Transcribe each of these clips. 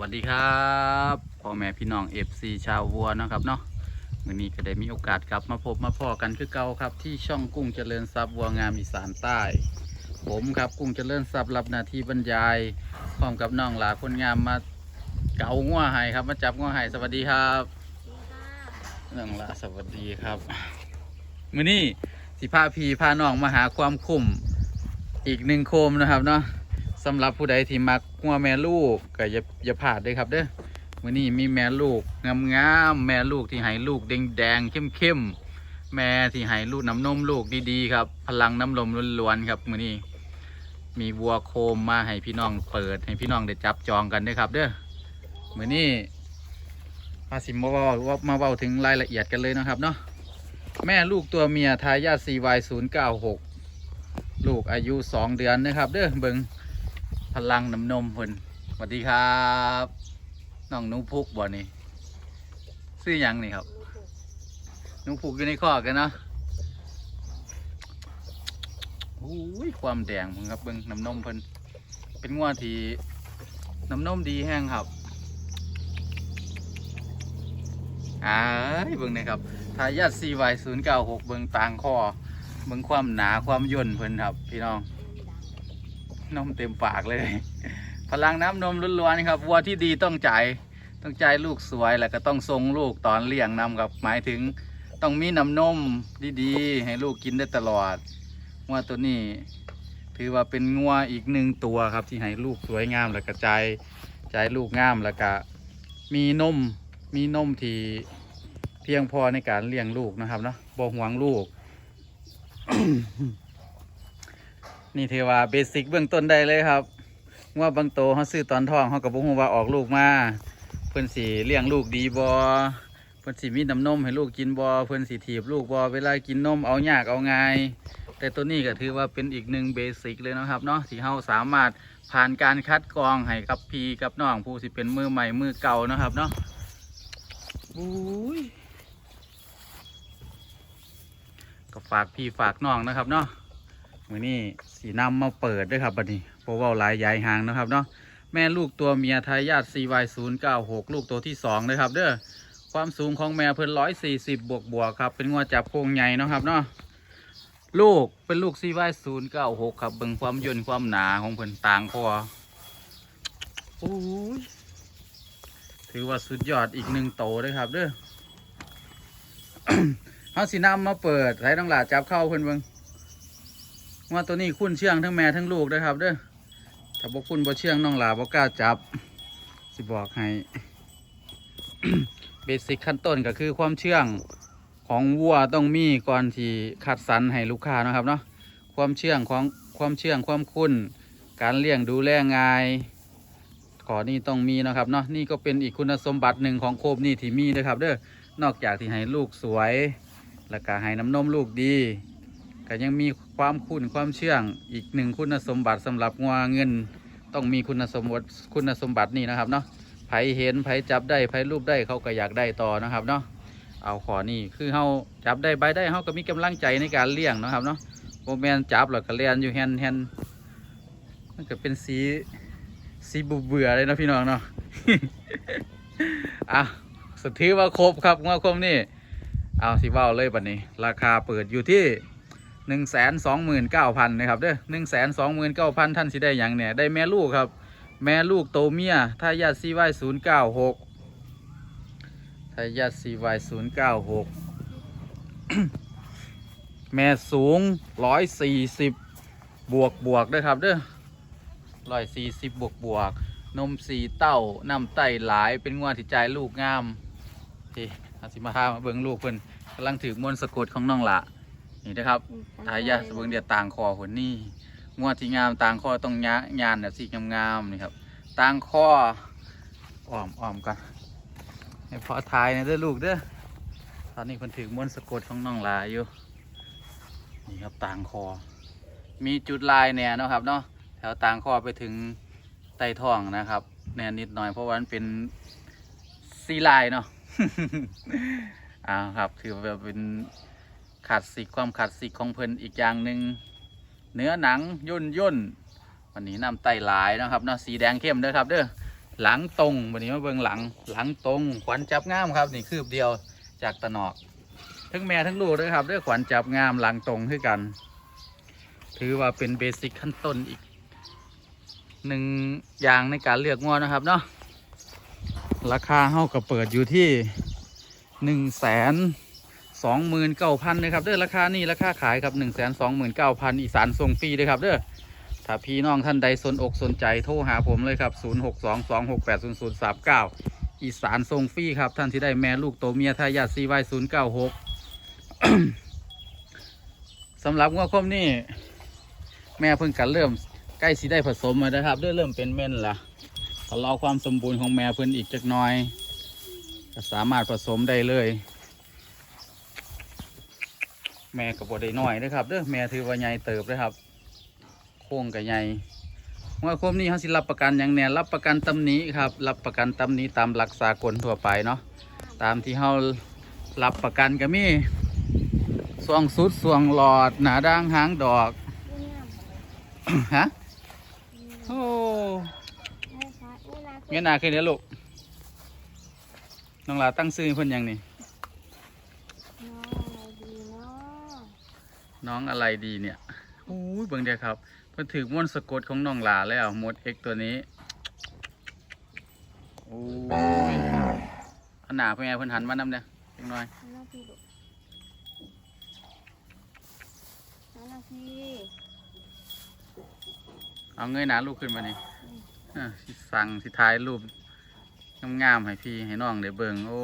วัสดีครับพ่อแม่พี่น้องเอฟซีชาววัวนะครับเนาะวันนี้ก็ได้มีโอกาสกลับมาพบมาพ่อกันคือเก่าครับ ที่ช่องกุ้งเจริญทรัพย์วัวงามอีสานใต้ ผมครับกุ้งเจริญทรัพย์รับหน้าที่บรรยายพร้อมกับน้องหลาคนงามมาเกางัวไห้ครับ มาจับงัวไห้สวัสดีครับน้องหลาสวัสดีครับมื้อนี้สิพาพีพาน้องมาหาความคุ้มอีกหนึ่งโคมนะครับเนาะ สำหรับผู้ใดที่มักงัวแม่ลูกก็อย่าอย่าพลาดเด้วยครับเด้อมื้อนี้มีแม่ลูกงามๆแม่ลูกที่ให้ลูกแดงๆเข้มๆแม่ที่ให้ลูกน้ำนมลูกดีๆครับ พลังน้ำลมล้วนๆครับมือนี้ มีวัวโคมมาให้พี่น้องเปิดให้พี่น้องได้จับจองกันด้วยครับ เด้อมือนี้มาสิมาเว้าว่ามาเว้าถึงรายละเอียดกันเลยนะครับเนาะแม่ลูกตัวเมียทายาท CY096 ลูกอายุ 2 เดือนนะครับ เด้อเบิง พลังน้ำนมเพิ่นสวัสดีครับน้องนุพุกบ่นี่ซื้อหยังนี่ครับนุพุกอยู่ในคอกันเนาะโอ้ยความแดงเพิ่นครับเบิ่งน้ำนมเพิ่นเป็นงัวที่น้ำนมดีแห้งครับอ้ายเบิ่งนี่ครับทายาท CY096 เบิ่งต่างคอเบิ่งความหนาความย่นเพิ่นครับ พี่น้อง นมเต็มปากเลย พลังน้ำนมล้วนๆครับวัวที่ดีต้องจ่ายต้องจ่ายลูกสวยแล้วก็ต้องทรงลูกตอนเลี้ยงนำครับหมายถึงต้องมีน้ำนมดีๆ ให้ลูกกินได้ตลอดงัวตัวนี้ ถือว่าเป็นงัวอีกหนึ่งตัวครับที่ให้ลูกสวยงามแล้วก็จ่ายจ่ายลูกงามแล้วก็มีนมมีนมที่เพียงพอในการเลี้ยงลูกนะครับเนาะบ่ห่วงลูก นี่ถือว่าเบสิกเบื้องต้นได้เลยครับว่าบางโตเขาซื้อตอนท้องเขากับบุ้งว่าออกลูกมา เพื่อนสีเลี้ยงลูกดีบอเพื่อนสีมีน้ำนมให้ลูกกินบอเพื่อนสีถีบลูกบอเวลากินนมเอายากเอาไงแต่ตัวนี้ก็ถือว่าเป็นอีกหนึ่งเบสิกเลยนะครับเนาะที่เขาสามารถผ่านการคัดกรองให้กับพีกับน้องผู้สิเป็นมือใหม่มือเก่านะครับเนาะอุ้ยก็ฝากพี่ฝากน้องนะครับเนาะ มือนี้สีน้ำมาเปิดด้วยครับบัดนี้เพราะว่าหลายยายหางนะครับเนาะแม่ลูกตัวเมียทายาท CY096 ลูกตัวที่สองเลยครับเด้อความสูงของแม่เพิ่น140บวกบวกครับ เป็นงวจับโครงใหญ่นะครับเนาะลูกเป็นลูก CY096 ครับเบิ่งความย่นความหนาของเพิ่นต่างคอโอ้ยถือว่าสุดยอดอีกหนึ่งโตเลยครับเด้อเฮาสีน้ำมาเปิดให้ต้องหลาจับเข้าเพิ่นเบิ่ง ว่าตัวนี้คุ้นเชื่องทั้งแม่ทั้งลูกด้วยครับเด้อถ้าบกคุ้นบ่เชื่องน้องหลาบ่กล้าจับ สิบอกให้ เบสิกขั้นต้นก็คือความเชื่องของวัวต้องมีก่อนที่คัดสรรให้ลูกค้านะครับเนาะความเชื่องของความเชื่องความคุ้น การเลี้ยงดูแลง่ายขอนี่ต้องมีนะครับเนาะนี่ก็เป็นอีกคุณสมบัติหนึ่งของโคมนี่ที่มีนะครับ เด้อนอกจากที่ให้ลูกสวย แล้วก็ให้น้ำนมลูกดีก็ยังมี ความคุ้นความเชื่องอีกหนึ่งคุณสมบัติสำหรับงัวเงิน ต้องมีคุณสมบัติคุณสมบัตินี่นะครับเนาะไผเห็นไผจับได้ไผรูปได้เขาก็อยากได้ต่อนะครับเนาะเอาขอนี่คือเฮาจับได้ใบได้เฮาก็มีกำลังใจในการเลี้ยงนะครับเนาะโมแมนจับแล้วก็เลียนอยู่แฮนแฮนมันก็เป็นสีสีบุเบื่อเลยนะพี่น้องเนาะอะสถือว่าครบครับงัวคมนี่เอาสิเว้าเลยบัดนี้ ราคาเปิดอยู่ที่ หนึ่งแสนสองหมื่นเก้าพันนะครับเด้อหนึ่งแสนสองหมื่นเก้าพันท่านสิได้อย่างเนี่ยได้แม่ลูกครับ แม่ลูกโตเมียทายาทซีวศูนย์เก้าหกทายาทซีวศูนย์เก้าหกแม่สูงร้อยสี่สิบบวกบวกด้วยครับเด้อร้อยสี่สิบบวกบวกนมสีเต้าน้ำไตหลายเป็นงวดที่ใจลูกงามที่อาสิมาพามาเบิ่งลูกเพิ่นกำลังถือมนต์สะกดของน้องละ นี่นะครับทายาทสะเบิงเดียดต่างคอคนนี่งวดที่งามต่างคอต้องยะยานแบบสีงามๆนี่ครับต่างคออ้อมอ้อมกันให้พอทายนะเด้อลูกเด้อตอนนี้คนถือมวนต์สะกดของน้องลาอยู่นี่ครับต่างคอ มีจุดลายเนี่ยเนาะครับเนาะแถวต่างคอไปถึงใต้ท้องนะครับแน่นิดหน่อยเพราะว่ามันเป็นซีลายเนาะอ่าครับถือว่าเป็น ขาดสิความขาดสิของเพลินอีกอย่างหนึ่งเนื้อหนังย่นย่นวันนี้น้ำไตหลายนะครับเนาะสีแดงเข้มเด้อครับเด้อหลังตรงวันนี้มาเบิ่งหลังหลังตรงขวัญจับงามครับนี่คืบเดียวจากตะนอก ทั้งแม่ทั้งลูกด้วยครับด้วยขวัญจับงามหลังตรงคือกัน ถือว่าเป็นเบสิกขั้นต้นอีกหนึ่งอย่างในการเลือกงวนะครับเนาะราคาเท่ากับเปิดอยู่ที่หนึ่งแสน สองหมื่นเก้าพันนะครับเด้อราคานี่ราคาขายครับหนึ่งแสนสองหมื่นเก้าพันอีสานส่งฟรีเลยครับเด้อถ้าพี่น้องท่านใดสนอกสนใจโทรหาผมเลยครับศูนย์หกสองสองหกแปดศูนย์ศูนย์สามเก้าอีสานส่งฟรีครับ ท่านที่ได้แม่ลูกโตเมียทายาทซีไวศูนย์เก้าหกสำหรับงวคมนี่ แม่เพิ่งกันเริ่มใกล้สิได้ผสมแล้วนะครับเริ่มเริ่มเป็นเม่นละก็รอความสมบูรณ์ของแม่เพิ่นอีกจักหน่อย ก็สามารถผสมได้เลย แม่กับบได้น้อยนะครับเด้อแม่ถือว่าใหญ่เติบเลยครับ โค้งกับใหญ่งวคมนี้เขาสิรับประกันอย่างแน่รับประกันตำหนี้ครับ รับประกันตำหนี้ตามหลักสากลทั่วไปเนาะตามที่เขารับประกันก็มีสวงสุดสวงหลอด หนาด่างหางดอกฮะโอ้เงี้ยหนาขึ้นเด้อลูกน้องหลาตั้งซื้อให้เพิ่นยังนี่ น้องอะไรดีเนี่ยโอ้ยเบิ่งเดียวครับเพิ่นถือม้วนสะกดของน้องหลาแล้วหมดเอกตัวนี้โอ้ยเอาหนาเพิ่นไงเพิ่นหันมานำเนี่ยเล็กน้อยเอาเงยหนาลูกขึ้นมานี่เอ้อสิสั่งสิถ่ายรูปงามๆให้พี่ให้น้องได้เบิ่งโอ้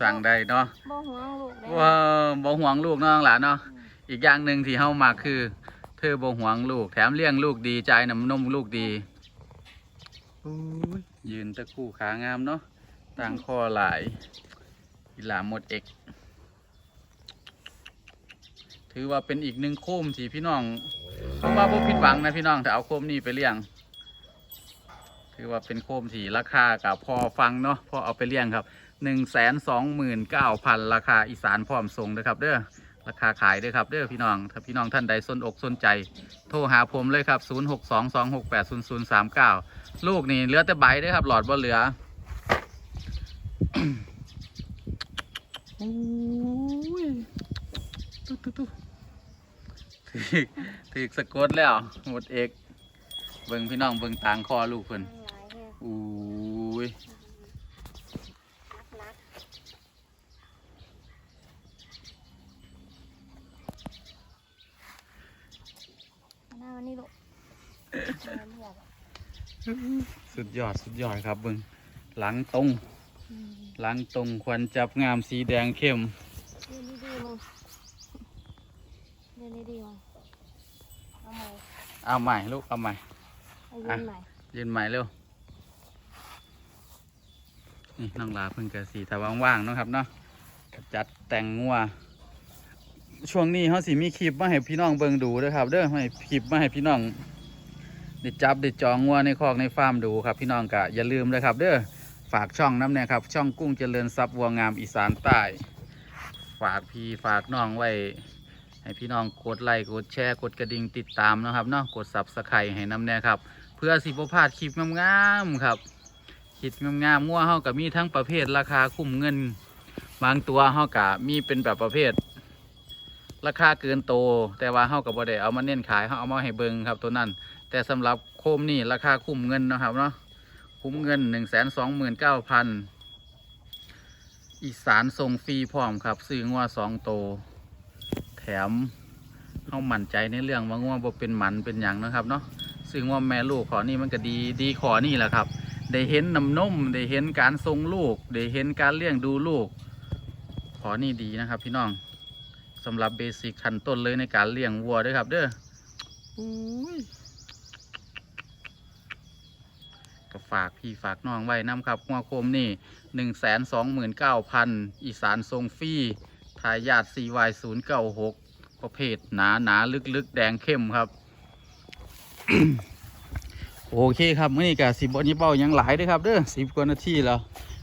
สั่งได้เนาะบ่ห่วงลูกเด้ว้าวบ่ห่วงลูกน้องหลานเนาะ อีกอย่างหนึ่งที่เฮามาคือ เธอบ่ห่วงลูก แถมเลี้ยงลูกดีใจน้ำนมลูกดีอู้ยยืนตะคู่ขางามเนาะต่างคอหลายอีหลาหมดเอก ถือว่าเป็นอีกหนึ่งโคมที่พี่น้องผมว่าบ่ผิดหวังนะพี่น้องถ้าเอาโคมนี้ไปเลี้ยง ถือว่าเป็นโคมที่ราคากับพอฟังเนาะพอเอาไปเลี้ยงครับหนึ่งแสนสองหมื่นเก้าพันราคาอีสานพร้อมส่งเด้อครับ เด้อ ราคาขายเด้อครับเด้อพี่น้อง ถ้าพี่น้องท่านใดสนอกสนใจ โทรหาผมเลยครับ 0 6 2 2 6 8 0 0 3 9 ลูกนี่เหลือแต่ใบเด้อครับ หลอดบ่เหลือโอ้ยตุ๊ตุ๊ตุ๊ถือถือสะกดแล้ว หมดเอก เบิ่งพี่น้องเบิ่งตางคอลูกเพิ่นหลายแฮะอุ้ย รักๆหน้าวันนี้ลูกเดินแบบ สุดยอดสุดยอดครับเบิ่งหลังตรงอืมหลังตรงควันจับงามสีแดงเข้มเดินดีๆมึงเดินดีๆมึงเอาใหม่เอาใหม่ลูกเอาใหม่เอายืนใหม่ยืนใหม่เร็วนี่น้องลาเพิ่งกระสีถ้าว่างๆเนาะครับเนาะก็จัดแต่งงัวช่วงนี้เขาสิมีคลิปมาให้พี่น้องเบิ่งดูเด้อครับ เด้อให้คลิปมาให้พี่น้องได้จับด้จองงัวในคอกในฟาร์มดูครับพี่น้องก็อย่าลืมเลยครับ เด้อฝากช่องน้ำเนี่ยครับ ช่องกุ้งเจริญทรัพย์วัวงามอีสานใต้ ฝากพี่ฝากน้องไว้ ให้พี่น้องกดไลค์กดแชร์กดกระดิ่งติดตามนะครับเนาะกดซับสไครต์ให้น้ำเนี่ยครับ เพื่อสิบพลาดคลิปงามๆครับคลิปงามๆงัวเฮากับมีทั้งประเภทราคาคุ้มเงิน บางตัวเฮากะมีเป็นแบบประเภท ราคาเกินโต แต่ว่าเฮากับบ่ได้เอามาเน้นขายเฮาเอามาให้เบิงครับตัวนั้น แต่สำหรับโคมนี่ราคาคุ้มเงินนะครับเนาะคุ้มเงินหนึ่งแสนสองหมื่นเก้าพันอีสานส่งฟรีพร้อมครับซื้องัวสองโต แถมเฮามั่นใจในเรื่องว่างัวบ่เป็นหมันเป็นหยังนะครับเนาะซึ่งว่าแม่ลูกขอนี่มันก็ดีดีขอนี่แหละครับ ได้เห็นน้ำนมได้เห็นการทรงลูก ได้เห็นการเลี้ยงดูลูก ขอนี่ดีนะครับ พี่น้องสำหรับเบสิกขั้นต้นเลยในการเลี้ยงวัวด้วยครับ เด้ออุ้ย ก็ฝากพี่ฝากน้องไว้น้ำครับงัวโคมนี่หนึ่งแสนสองหมื่นเก้าพันอีสานทรงฟรีทายาท CY ศูนย์เก้าหกประเภทหนาหนาลึกลึกๆแดงเข้มครับ โอเคครับมื่อนี้กะสิบวันนี้เป้ายังหลายด้วยครับเด้อสิบกว่านาทีแล้ว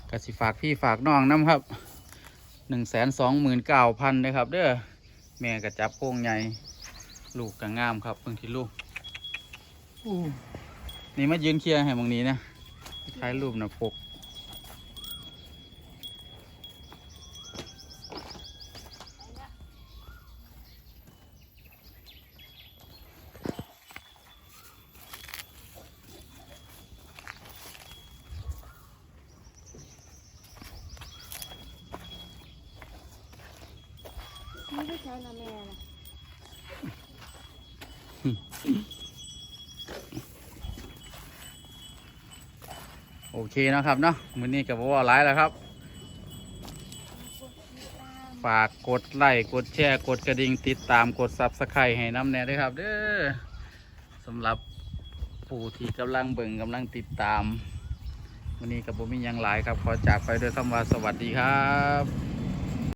กะสิฝากพี่ฝากน้องน้ำครับหนึ่งแสนสองหมื่นเก้าพันนะครับ เด้อแม่กะจับโค้งใหญ่ ลูกกะงามครับเพิ่งที่ลูกอู้ นี่มายืนเคลียร์ให้มองนี้นะถ่ายรูปนะปกไม่ใช่นะแม่นะ โอเคนะครับเนาะมื้อนี้ก็บ่ว่าหลายแล้วครับ ฝากกดไลค์กดแชร์กดกระดิ่งติดตามกดซับสไครต์ให้น้ำแน่ด้วยครับ เด้อสำหรับผู้ที่กำลังเบิ่งกำลังติดตามวันนี้กับผมมียังหลายครับ ขอจากไปด้วยคำว่าสวัสดีครับ